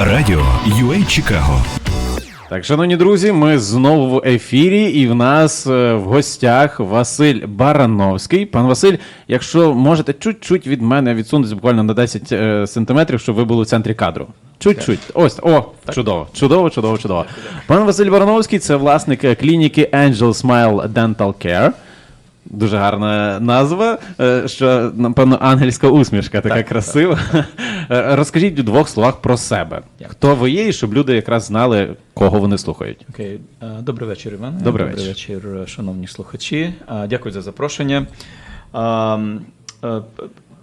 Радіо UA Чикаго. Так, шановні друзі, ми знову в ефірі, і в нас е, в гостях Василь Барановський. Пан Василь, якщо можете чуть-чуть від мене відсунутися буквально на 10 е, сантиметрів, щоб ви були в центрі кадру. Чуть-чуть. Ось, о, чудово, чудово, чудово, чудово. Пан Василь Барановський це власник е, клініки Angel Smile Dental Care. Дуже гарна назва, е, що, напевно, ангельська усмішка така красива. Е, Розкажіть у двох словах про себе. Хто ви є, і щоб люди якраз знали, кого вони слухають. Окей, Е, добрий вечір, Іван. Добрий добрий вечір. вечір, шановні слухачі. Дякую за запрошення.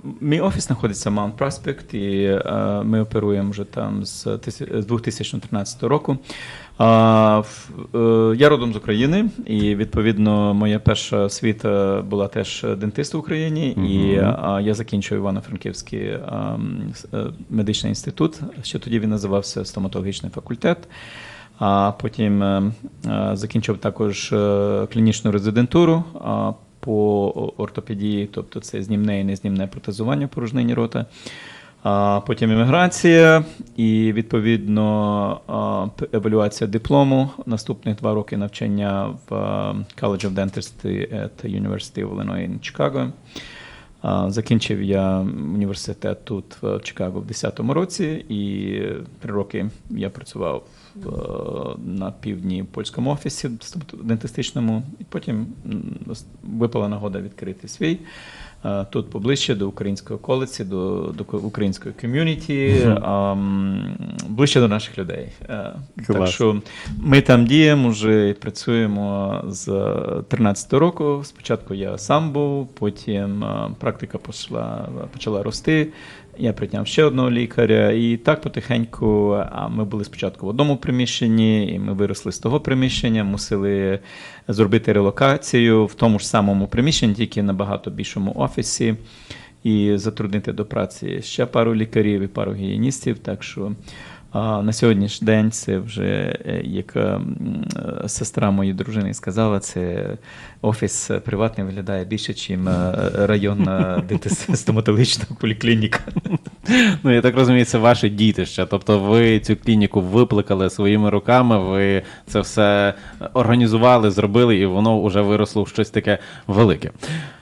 А, е, Мій офіс знаходиться в Mount Prospect, і е, ми оперуємо вже там з з 2013 року. А, в- е, Я родом з України, і відповідно моя перша освіта була теж дентист в Україні. І а, я закінчив Івано-Франківський а, с- е, медичний інститут. Ще тоді він називався стоматологічний факультет. А потім е, е, закінчив також е, клінічну резидентуру а, по ортопедії, тобто це знімне і незнімне протезування порожнині рота. А потім імміграція і відповідно евалюація диплому. Наступних два роки навчання в College of Dentistry at University of Illinois in Chicago. Закінчив я університет тут в Чикаго в 10-му році, і три роки я працював е, на півдні польському офісі дентистичному, і потім випала нагода відкрити свій. Е, Тут поближче до української околиці, до, до української ком'юніті, а, ближче до наших людей. Е, Так що ми там діємо вже працюємо з 13 року. Спочатку я сам був, потім е, практика пошла почала рости. Я прийняв ще одного лікаря, і так потихеньку. Ми були спочатку в одному приміщенні, і ми виросли з того приміщення, мусили зробити релокацію в тому ж самому приміщенні, тільки набагато більшому офісі, і затруднити до праці ще пару лікарів і пару гігієністів. Так що на сьогоднішній день це вже, е, як е, м, е, сестра моєї дружини сказала, це офіс е, приватний виглядає більше, ніж районна дентис- стоматологічна поліклініка. Ну, я так розумію, це ваші дітище. Тобто ви цю клініку викликали своїми руками, ви це все організували, зробили, і воно вже виросло в щось таке велике.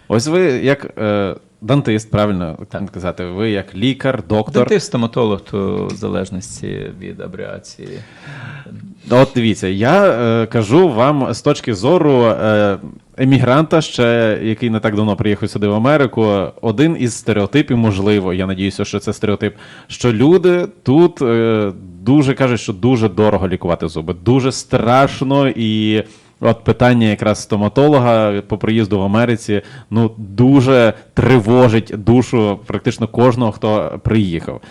Ось ви як е, дантист, правильно казати, ви як лікар, доктор. Дентист, стоматолог, то в залежності від абріації. От дивіться, я е, кажу вам з точки зору е, емігранта, ще який не так давно приїхав сюди в Америку. Один із стереотипів, можливо, я надіюся, що це стереотип, що люди тут е, дуже кажуть, що дуже дорого лікувати зуби, дуже страшно і. От питання якраз стоматолога по приїзду в Америці ну дуже тривожить душу практично кожного, хто приїхав.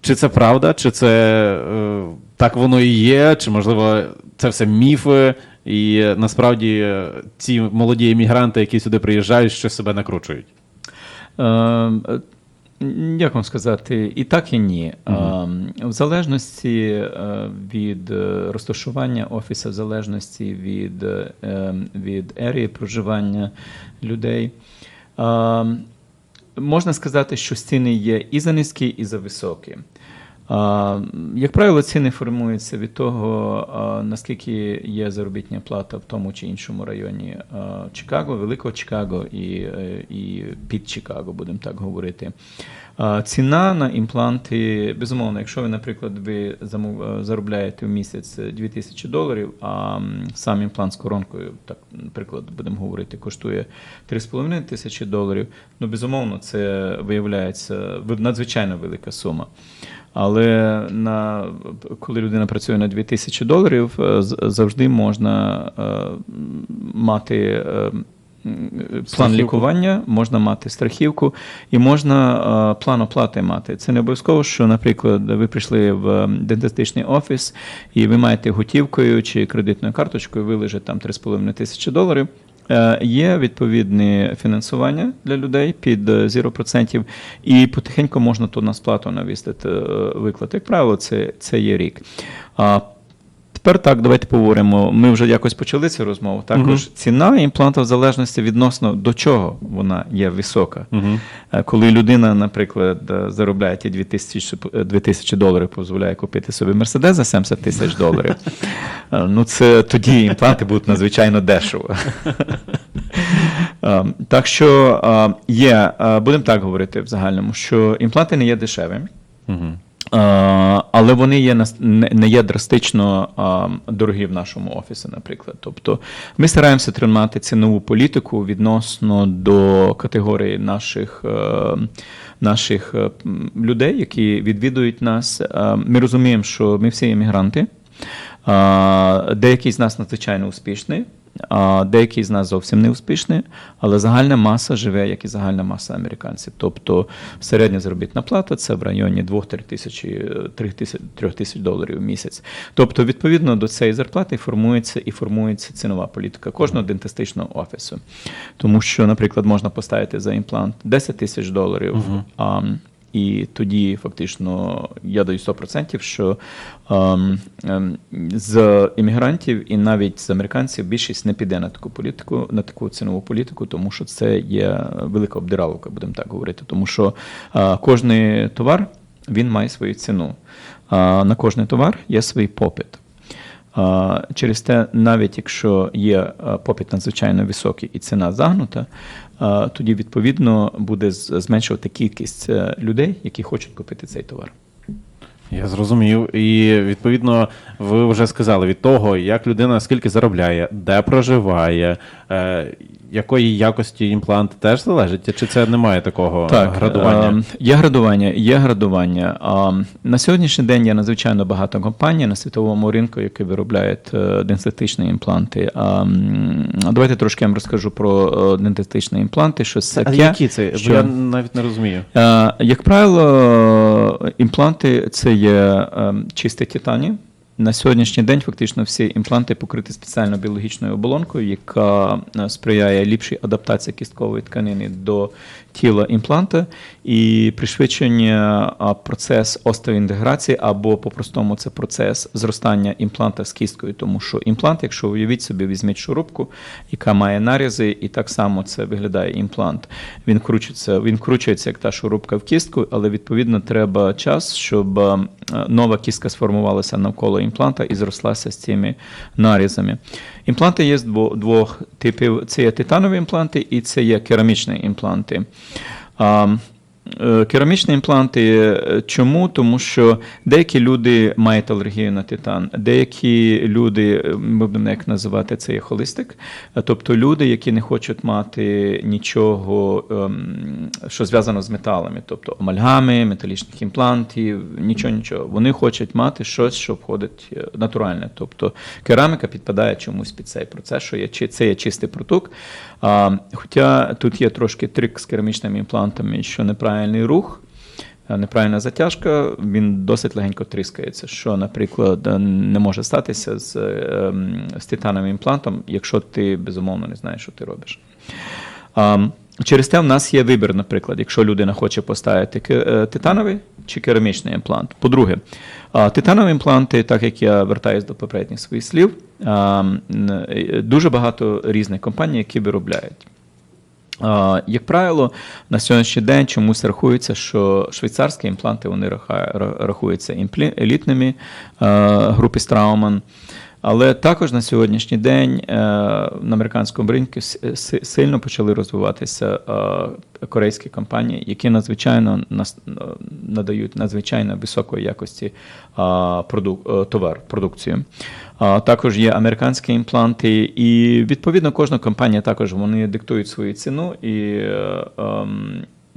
Чи це правда, чи це е, так воно і є, чи можливо це все міфи, і е, насправді е, ці молоді емігранти, які сюди приїжджають, що себе накручують? Е, е, Як вам сказати, і так, і ні. Е, В залежності е, від е, розташування офісу, в залежності від, е, від ерії проживання людей. е, Можна сказати, що стіни є і за низькі, і за високі. Як правило, ціни формуються від того, наскільки є заробітня плата в тому чи іншому районі Чикаго, Великого Чикаго і, е, і під Чикаго, будемо так говорити. Ціна на імпланти, безумовно, якщо ви, наприклад, ви е, заробляєте в місяць 2000 доларів, а сам імплант з коронкою, так, наприклад, будемо говорити, коштує 3,5 тисячі доларів, ну, безумовно, це виявляється надзвичайно велика сума. Але на, коли людина працює на 2000 доларів, е, завжди можна е, мати е, план Страхівку. лікування, можна мати страхівку і можна е, план оплати мати. Це не обов'язково, що, наприклад, ви прийшли в дентистичний офіс і ви маєте готівкою чи кредитною карточкою вилежить там 3,5 тисячі доларів. Е, Є відповідне фінансування для людей під е, 0%, і потихеньку можна ту на сплату навістити е, виклад. Як правило, це, це є рік. Тепер так, давайте поговоримо. Ми вже якось почали цю розмову. Також ціна імпланта в залежності відносно до чого вона є висока. Е, Коли людина, наприклад, е, заробляє ті 2000, е, 2000 доларів, дозволяє купити собі Мерседес за 70 тисяч доларів, е, ну це тоді імпланти будуть надзвичайно дешево. Е, Так що е, є, е, будемо так говорити в загальному, що імпланти не є дешевими. Е, Але вони є не є драстично дорогі в нашому офісі, наприклад. Тобто ми стараємося тримати цінову політику відносно до категорії наших, е, наших е, людей, які відвідують нас. Ми розуміємо, що ми всі іммігранти. Е, Деякі з нас надзвичайно успішні, деякі з нас зовсім не успішні, але загальна маса живе, як і загальна маса американців. Тобто середня заробітна плата це в районі 2-3 тисячі, 3 тисяч, 3 тисяч доларів в місяць. Тобто, відповідно до цієї зарплати формується і формується цінова політика кожного дентистичного офісу. Тому що, наприклад, можна поставити за імплант 10 тисяч доларів. А, і тоді фактично я даю 100%, що ем, ем, з іммігрантів і навіть з американців більшість не піде на таку політику, на таку цінову політику, тому що це є велика обдираловка, будемо так говорити. Тому що е, кожний товар він має свою ціну. А на кожний товар є свій попит. А, Через те, навіть якщо є попит надзвичайно високий і ціна загнута, тоді відповідно буде зменшувати кількість е, людей, які хочуть купити цей товар. Я зрозумів. І відповідно, ви вже сказали від того, як людина скільки заробляє, де проживає, е, якої якості імплант теж залежить, чи це немає такого градування? е, Є градування, є градування. А, На сьогоднішній день є надзвичайно багато компаній на світовому ринку, які виробляють е, дентистичні імпланти. А, м, Давайте трошки я вам розкажу про е, дентистичні імпланти. Щось а таке, які це? що- Бо я навіть не розумію. Е, Як правило, імпланти це є е, чисте титані. На сьогоднішній день фактично всі імпланти покриті спеціально біологічною оболонкою, яка е, сприяє ліпшій адаптації кісткової тканини до тіла імпланта і пришвидшення процес остеоінтеграції, або по-простому це процес зростання імпланта з кісткою. Тому що імплант, якщо уявіть собі, візьміть шурупку, яка має нарізи, і так само це виглядає імплант. Він кручиться, він кручується як та шурупка в кістку, але відповідно треба час, щоб нова кістка сформувалася навколо імпланта і зрослася з цими нарізами. Імпланти є з дво- двох типів: це є титанові імпланти і це є керамічні імпланти. Е, Керамічні імпланти е, чому? Тому що деякі люди мають алергію на титан, деякі люди, е, ми будемо як називати це холистик, тобто люди, які не хочуть мати нічого, ем, що зв'язано з металами, тобто амальгами, металічних імплантів, нічого, нічого. Вони хочуть мати щось, що входить натуральне. Тобто кераміка підпадає чомусь під цей процес, що є, це є чистий продукт. Хоча тут є трошки трик з керамічними імплантами, що неправильний рух. е, Неправильна затяжка, він досить легенько тріскається, що, наприклад, е, не може статися з, е, ем, з титановим імплантом, якщо ти безумовно не знаєш, що ти робиш. Через те в нас є вибір, наприклад, якщо людина хоче поставити титановий чи керамічний імплант. По-друге, титанові імпланти, так як я вертаюсь до попередніх своїх слів, дуже багато різних компаній, які виробляють. Як правило, на сьогоднішній день чомусь рахується, що швейцарські імпланти вони рахуються елітними е, групи Страуман. Але також на сьогоднішній день е, на американському ринку сильно почали розвиватися е, корейські компанії, які надзвичайно надають надзвичайно високої якості е, товар, продукцію. Також є американські імпланти, і відповідно кожна компанія також вони диктують свою ціну і.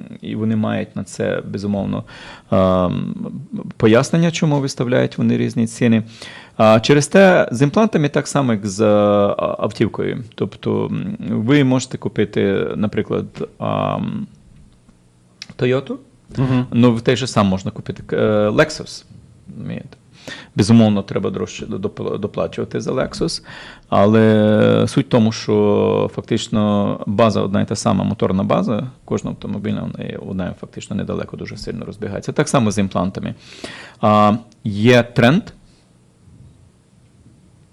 Ем, і вони мають на це безумовно ем, пояснення, чому виставляють вони різні ціни. Через те з імплантами так само, як з е, автівкою. Тобто ви можете купити, наприклад, ам, Toyota, ну в той же сам можна купити е, Lexus. Безумовно, треба дорожче доплачувати за Lexus, але суть в тому, що фактично база одна і та сама моторна база, кожна автомобільна вона, вона фактично недалеко дуже сильно розбігається. Так само з імплантами. А, є тренд,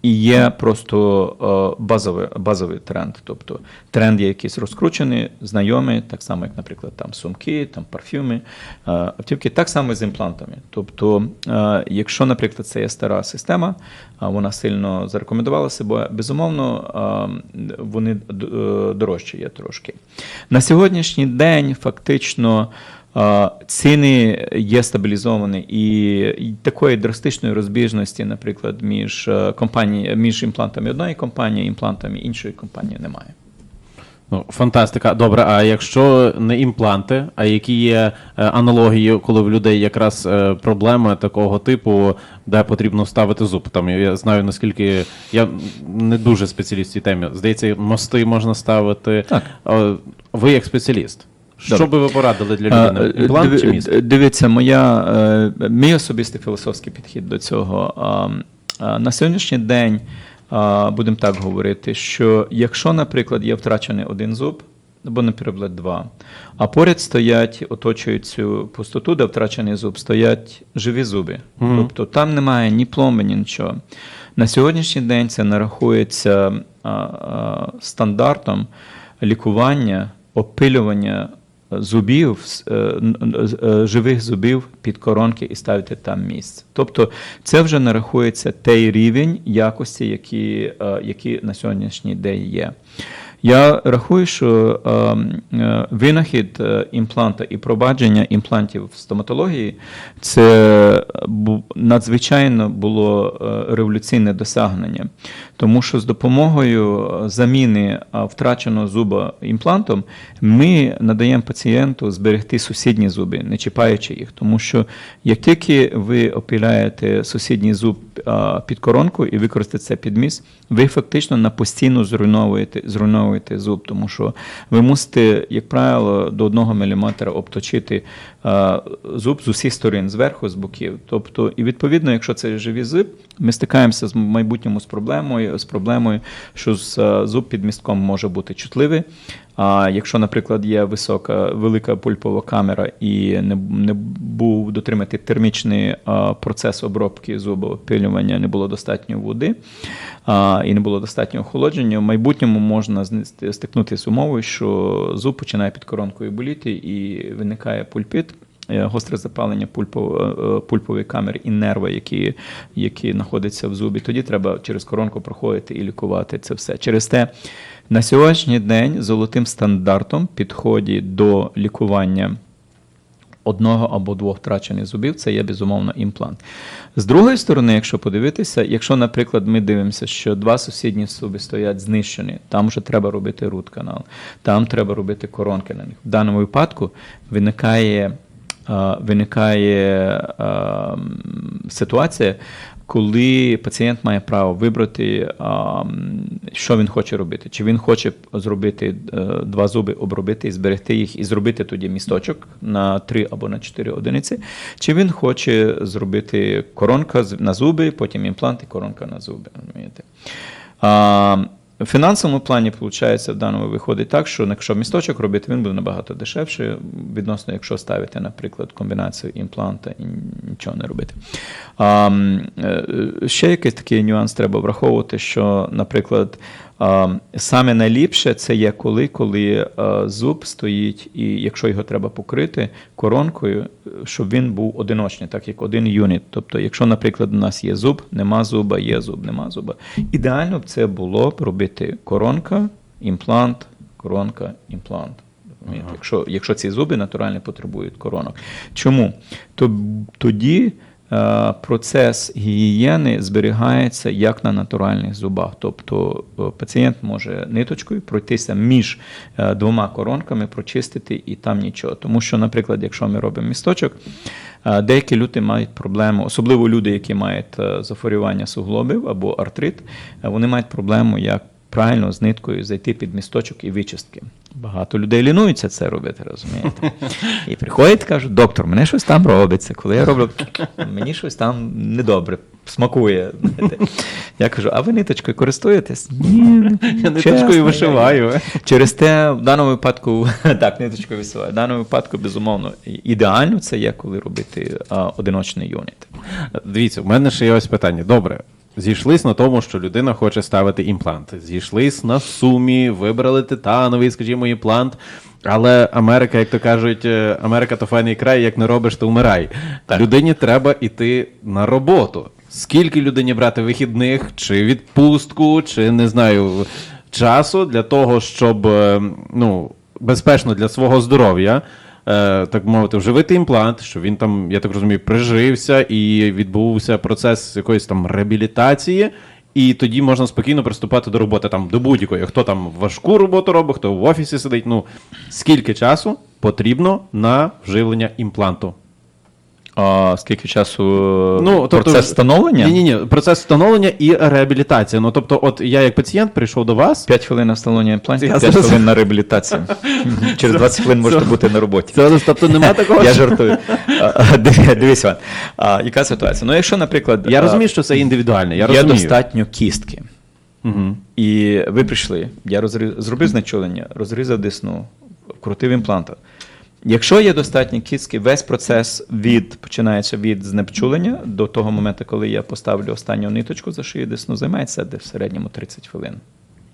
і є просто е, базовий, базовий тренд. Тобто тренд є якийсь розкручений, знайомий, так само, як, наприклад, там сумки, там парфюми, е, автівки, так само з імплантами. Тобто, е, якщо, наприклад, це є стара система, вона сильно зарекомендувала себе, безумовно, вони дорожчі є трошки. На сьогоднішній день фактично. Ціни є стабілізовані, і такої драстичної розбіжності, наприклад, між е, компанії, між імплантами одної компанії, імплантами іншої компанії немає. Ну, фантастика. Добре, а якщо не імпланти, а які є е, аналогії, коли в людей якраз е, проблеми такого типу, де потрібно вставити зуб? Там я знаю, наскільки я не дуже спеціаліст в цій темі. Здається, мости можна ставити. Так. Ви як спеціаліст. Що Добре. би ви порадили для Е, людини? е, Імплант диви- чи міст? е, Дивіться, моя, е, мій особистий філософський підхід до цього. На сьогоднішній день будемо так говорити, що якщо, наприклад, є втрачений один зуб, або, наприклад, два, а поряд стоять, оточують цю пустоту, де втрачений зуб, стоять живі зуби. Тобто там немає ні пломби, ні нічого. На сьогоднішній день це нарахується а, а, стандартом лікування, опилювання зубів, е, е, живих зубів під коронки і ставити там місце. Тобто це вже не рахується той рівень якості, який, е, який на сьогоднішній день є. Я рахую, що винахід імпланта і пробадження імплантів в стоматології це надзвичайно було революційне досягнення, тому що з допомогою е, заміни е, втраченого зуба імплантом ми надаємо пацієнту зберегти сусідні зуби, не чіпаючи їх. Тому що як тільки ви опіляєте сусідній зуб е, під коронку і використаєте це під міст, ви фактично на постійно зруйновуєте, зруйновуєте зуб, тому що ви мусите, як правило, до 1 мм обточити зуб з усіх сторін, зверху, з боків. Тобто, і відповідно, якщо це живий зуб, ми стикаємося з майбутньому з проблемою, з проблемою, що з, е, зуб під містком може бути чутливий. А якщо, наприклад, є висока, велика пульпова камера і не, не був дотримати термічний а, процес обробки зуба, опилювання, не було достатньо води а, і не було достатньо охолодження, в майбутньому можна стикнутися з умовою, що зуб починає під коронкою боліти і виникає пульпіт. Е, Гостре запалення пульпов- е, пульпової камери і нерви, які, які знаходяться в зубі. Тоді треба через коронку проходити і лікувати це все. Через те на сьогоднішній день золотим стандартом підході до лікування одного або двох втрачених зубів це є безумовно імплант. З другої сторони, якщо подивитися, якщо, наприклад, ми дивимося, що два сусідні зуби стоять знищені, там вже треба робити рут-канал, там треба робити коронки на них. В даному випадку виникає, е, виникає е, ситуація, коли пацієнт має право вибрати, що він хоче робити. Чи він хоче зробити е, два зуби, обробити і зберегти їх, і зробити тоді місточок на 3 або на 4 одиниці, чи він хоче зробити коронка на зуби, потім імплант і коронка на зуби. В фінансовому плані, виходить, в даному виходить так, що якщо місточок робити, він буде набагато дешевше, відносно, якщо ставити, наприклад, комбінацію імпланта і нічого не робити. А, е, ще якийсь такий нюанс треба враховувати, що, наприклад, саме найліпше це є коли, коли зуб стоїть, і якщо його треба покрити коронкою, щоб він був одиночний, так як один юніт. Тобто, якщо, наприклад, у нас є зуб, нема зуба, є зуб, нема зуба. Ідеально б це було б робити коронка, імплант, коронка, імплант. Розумієте? Якщо, якщо ці зуби натурально потребують коронок. Чому? То, тоді е, процес гігієни зберігається як на натуральних зубах. Тобто е, пацієнт може ниточкою пройтися між е, двома коронками, прочистити і там нічого. Тому що, наприклад, якщо ми робимо місточок, е, деякі люди мають проблему, особливо люди, які мають е, захворювання суглобів або артрит, е, вони мають проблему як правильно з ниткою зайти під місточок і вичистки. Багато людей лінуються це робити, розумієте? І приходять, кажуть, доктор, мене щось там робиться. Коли я роблю, мені щось там недобре, смакує. Я кажу, а ви ниточкою користуєтесь? Ні, Я ниточкою вишиваю. Через те, в даному випадку, так, ниточкою висуваю. В даному випадку, безумовно, ідеально це є, коли робити одиночний юніт. Дивіться, у мене ще є ось питання. Добре. Зійшлись на тому, що людина хоче ставити імплант. Зійшлись на сумі, вибрали титановий, скажімо, імплант. Але Америка, як то кажуть, е, Америка то файний край, як не робиш, то вмирай. Людині треба йти на роботу. Скільки людині брати вихідних, чи відпустку, чи не знаю, часу для того, щоб е, ну, безпечно для свого здоров'я, так мовити, вживити імплант, що він там, я так розумію, прижився і відбувся процес якоїсь там реабілітації. І тоді можна спокійно приступати до роботи там до будь-якої. Хто там важку роботу робить, хто в офісі сидить. Ну скільки часу потрібно на вживлення імпланту? А скільки часу Ну, процес встановлення? Ні, ні, ні, процес встановлення і реабілітація. Ну тобто, от я як пацієнт прийшов до вас. 5 хвилин на встановлення імплантів, Я 5 зараз- хвилин на реабілітацію. Через 20 хвилин можете бути на роботі. Це тобто нема такого. Я жартую. Дивись, Іван, а, яка ситуація? Ну, якщо, наприклад, Я розумію, що це індивідуально. Я є розумію. достатньо кістки, Угу. і ви прийшли, я розріз, зробив знечолення, розрізав десну, вкрутив імпланта. Якщо є достатні кістки, весь процес від починається від знепчулення до того моменту, коли я поставлю останню ниточку за шию десну, займається де в середньому 30 хвилин.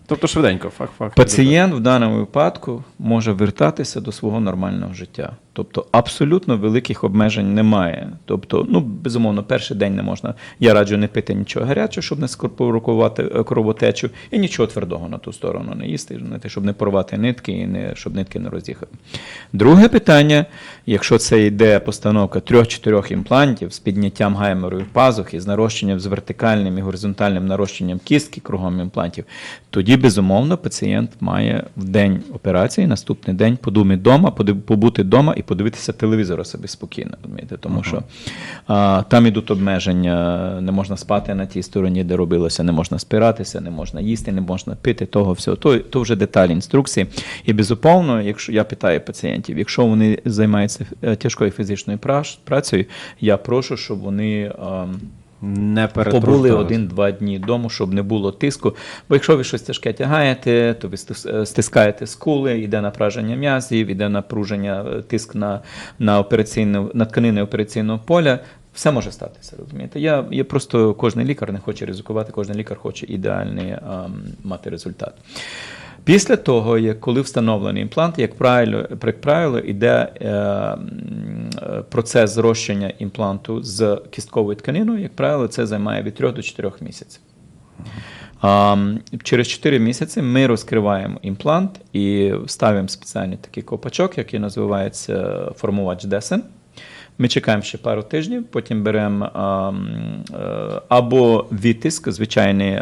Тобто швиденько, фак. Пацієнт в даному випадку може вертатися до свого нормального життя. Тобто абсолютно великих обмежень немає. Тобто, ну безумовно, перший день не можна. Я раджу не пити нічого гарячого, щоб не скорпорувати е, кровотечу, і нічого твердого на ту сторону не їсти, щоб не порвати нитки і не щоб нитки не роз'їхали. Друге питання: якщо це йде постановка трьох-чотирьох імплантів з підняттям гайморової пазухи, з нарощенням з вертикальним і горизонтальним нарощенням кістки кругом імплантів, тоді безумовно пацієнт має в день операції, наступний день подумати вдома, побути вдома і подивитися телевізор собі спокійно. Розумієте? Тому що а, там ідуть обмеження, не можна спати на тій стороні, де робилося, не можна спиратися, не можна їсти, не можна пити того всього. То, то вже деталі інструкції. І безумовно, якщо я питаю пацієнтів, якщо вони займаються е, тяжкою фізичною працею, я прошу, щоб вони. ам, Не Побули один-два дні вдома, щоб не було тиску. Бо якщо ви щось тяжке тягаєте, то ви е, стискаєте скули, йде напраження м'язів, йде напруження, е, тиск на, на, операційну, на тканини операційного поля. Все може статися, розумієте? Я, я просто кожен лікар не хоче ризикувати, кожен лікар хоче ідеальний ам, мати результат. Після того, як коли встановлений імплант, як правило, як правило йде е, процес зрощення імпланту з кістковою тканиною, як правило, це займає від 3 до 4 місяців. Через 4 місяці ми розкриваємо імплант і ставимо спеціальний такий копачок, який називається формувач десен. Ми чекаємо ще пару тижнів, потім беремо а, м, е, або відтиск, звичайний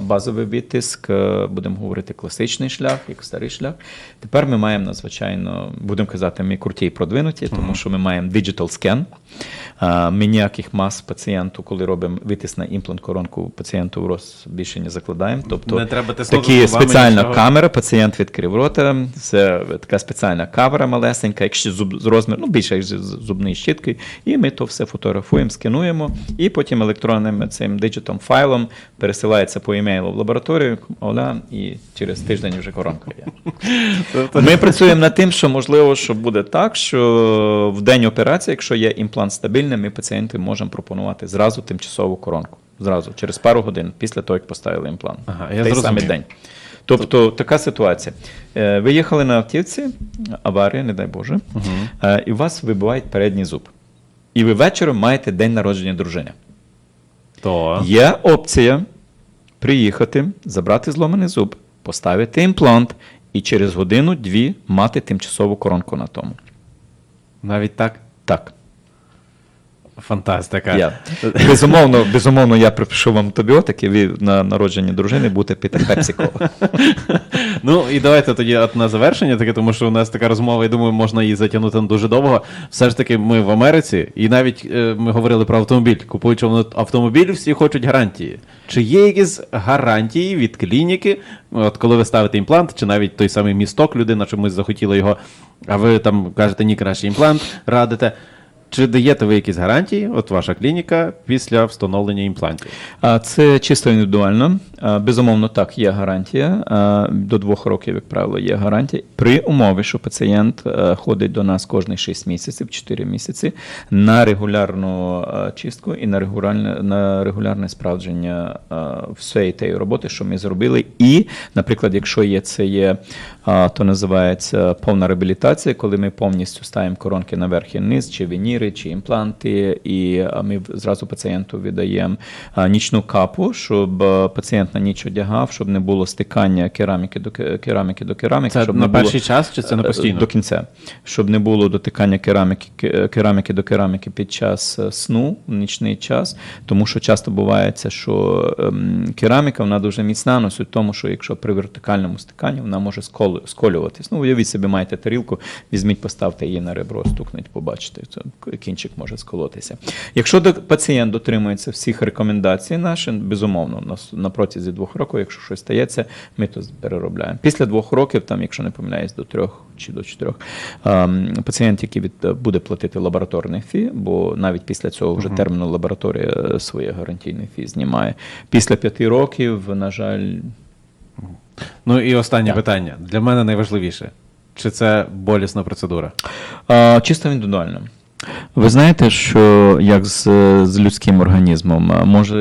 базовий відтиск, е, будемо говорити класичний шлях, як старий шлях. Тепер ми маємо надзвичайно, будемо казати, ми круті і продвинуті, тому що ми маємо digital scan. Ми ніяких мас пацієнту, коли робимо витиск на імплант коронку пацієнту в роз більше не закладаємо. Тобто Не треба такі спеціальна нічого. камера, пацієнт відкрив рота, це така спеціальна камера малесенька, якщо зуб з розміру, ну більше як з- щітки, і ми то все фотографуємо, скануємо, і потім електронним цим диджитом файлом пересилається по емейлу в лабораторію, оля, і через тиждень вже коронка є. Ми працюємо над тим, що можливо, що буде так, що в день операції, якщо є імплант стабільний, ми пацієнту можемо пропонувати зразу тимчасову коронку. Зразу, через пару годин після того, як поставили імплант. Ага, я Той зрозумів. самий день. Тобто така ситуація. Е, Ви їхали на автівці, аварія, не дай Боже, е, і у вас вибивають передній зуб. І ви вечором маєте день народження дружини. То. Є опція приїхати, забрати зломаний зуб, поставити імплант і через годину-дві мати тимчасову коронку на тому. Навіть так. Так. Фантастика. Я. Безумовно, безумовно, я припишу вам антибіотики, ви на народженні дружини будете пити пепсико. Ну і давайте тоді от на завершення, таке, тому що у нас така розмова, і думаю, можна її затягнути на дуже довго. Все ж таки, ми в Америці, і навіть е, ми говорили про автомобіль. Купуючи автомобіль, всі хочуть гарантії. Чи є якісь гарантії від клініки, от коли ви ставите імплант, чи навіть той самий місток, людина чомусь захотіла його, а ви там кажете, ні, краще імплант радите. Чи даєте ви якісь гарантії, от ваша клініка, після встановлення імплантів? Це чисто індивідуально. Безумовно, так, є гарантія. До двох років, як правило, є гарантія. При умові, що пацієнт е, ходить до нас кожні 6 місяців, 4 місяці на регулярну е, чистку і на регулярне, на регулярне справдження е, всієї тієї роботи, що ми зробили. І, наприклад, якщо є це є, то називається повна реабілітація, коли ми повністю ставимо коронки наверх і вниз, чи веніри, чи імпланти, і ми зразу пацієнту віддаємо нічну капу, щоб пацієнт на ніч одягав, щоб не було стикання кераміки до кераміки до кераміки. Це щоб на було, перший час чи це на Е, постійно? До кінця. Щоб не було дотикання кераміки, кераміки до кераміки під час е, сну, в нічний час, тому що часто буває, що ем, кераміка вона дуже міцна, но суть в тому, що якщо при вертикальному стиканні вона може сколю, сколюватись. Ну, уявіть собі, маєте тарілку, візьміть, поставте її на ребро, стукніть, побачите, це кінчик може сколотися. Якщо пацієнт дотримується всіх рекомендацій наших, безумовно, на, протязі двох років, якщо щось стається, ми то переробляємо. Після двох років, там, якщо не помиляюсь, до трьох чи до чотирьох, ем, пацієнт, який від, буде платити лабораторний фі, бо навіть після цього вже терміну лабораторія е, своє гарантійне фі знімає. Після п'яти років, на жаль, Ну і останнє Так. питання. Для мене найважливіше. Чи це болісна процедура? А, чисто індивідуально. Ви знаєте, що як з, з людським організмом може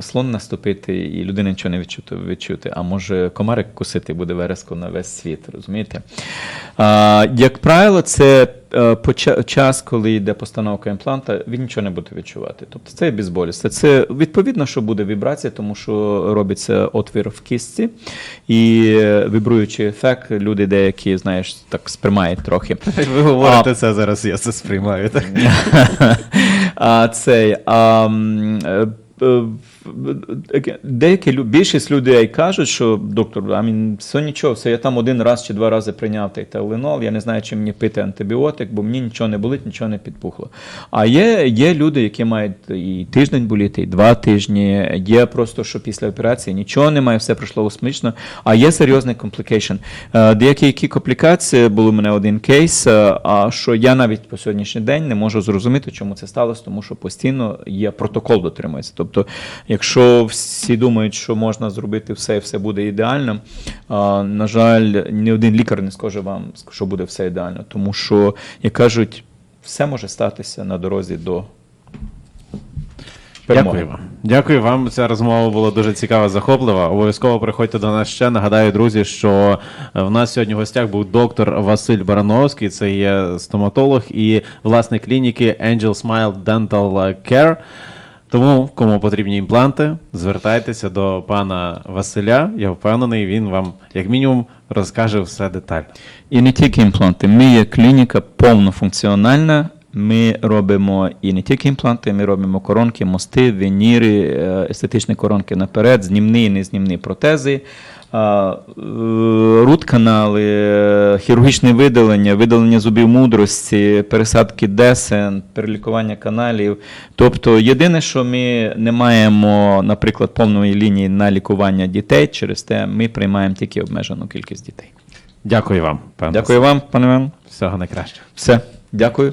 слон наступити і людина нічого не відчути, відчути, а може комарик кусити буде вереску на весь світ, розумієте? А, як правило, це час, коли йде постановка імпланта, він нічого не буде відчувати. Тобто це безболісне. Це відповідно, що буде вібрація, тому що робиться отвір в кістці, і е, вібруючий ефект, люди деякі, знаєш, так сприймають трохи. Ви говорите це зараз, я це сприймаю. Так? а, цей, а, е, е, деякі більшість людей кажуть, що доктор, а мін, все нічого, все я там один раз чи два рази прийняв той теленол, я не знаю, чи мені пити антибіотик, бо мені нічого не болить, нічого не підпухло. А є, є люди, які мають і тиждень боліти, і два тижні. Є просто, що після операції нічого немає, все пройшло успішно. А є серйозний комплікейшн. Деякі які комплікації були у мене один кейс, е, а що я навіть по сьогоднішній день не можу зрозуміти, чому це сталося, тому що постійно є протокол дотримується. Тобто, якщо всі думають, що можна зробити все і все буде ідеально, на жаль, ні один лікар не скаже вам, що буде все ідеально, тому що, як кажуть, все може статися на дорозі до. Дякую вам. Дякую вам. Ця розмова була дуже цікава, захоплива. Обов'язково приходьте до нас ще. Нагадаю, друзі, що е, в нас сьогодні в гостях був доктор Василь Барановський. Це є стоматолог і власник клініки Angel Smile Dental Care. Тому, кому потрібні імпланти, звертайтеся до пана Василя. Я впевнений, він вам, як мінімум, розкаже все детально. І не тільки імпланти. Ми є клініка повнофункціональна. Ми робимо і не тільки імпланти, ми робимо коронки, мости, веніри, е, естетичні коронки наперед, знімні і незнімні протези, рут-канали, е, хірургічне видалення, видалення зубів мудрості, пересадки десен, перелікування каналів. Тобто, єдине, що ми не маємо, наприклад, повної лінії на лікування дітей, через те ми приймаємо тільки обмежену кількість дітей. Дякую вам, пане. Дякую вам, пане Іван. Всього найкращого. Все, дякую.